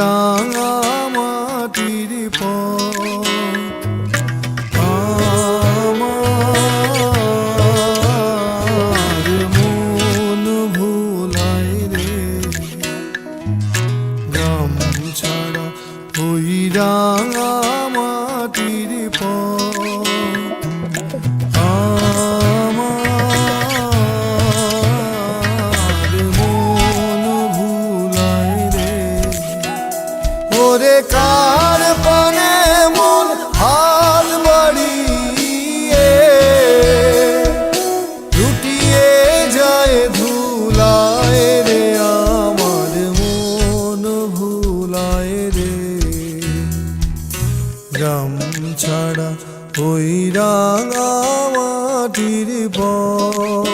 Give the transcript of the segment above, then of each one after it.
রাঙা মাটির পথ। আমার রে। ছাড়া ওই রাঙা মাটির পর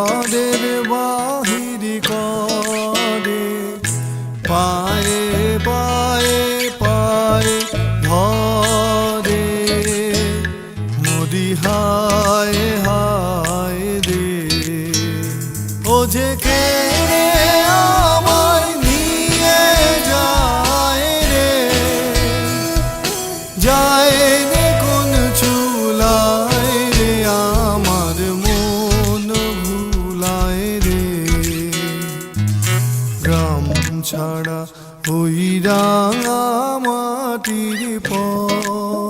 আমাদের 南无阿弥陀佛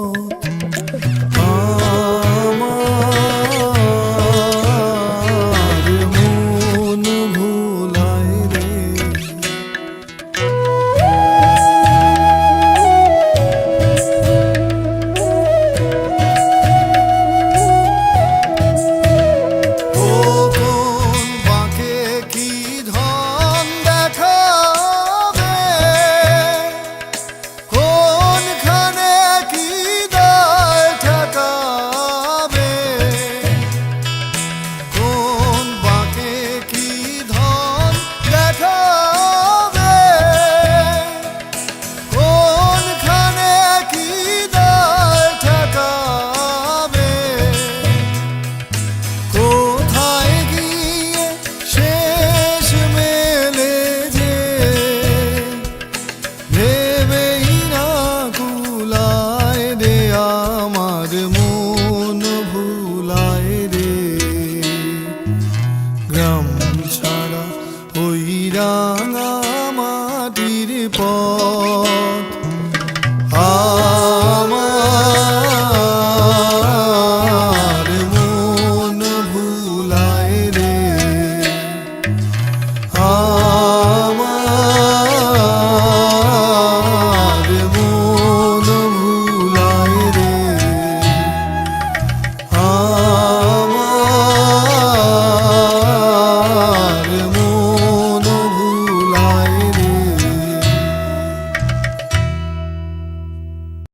রাঙা মাটির পর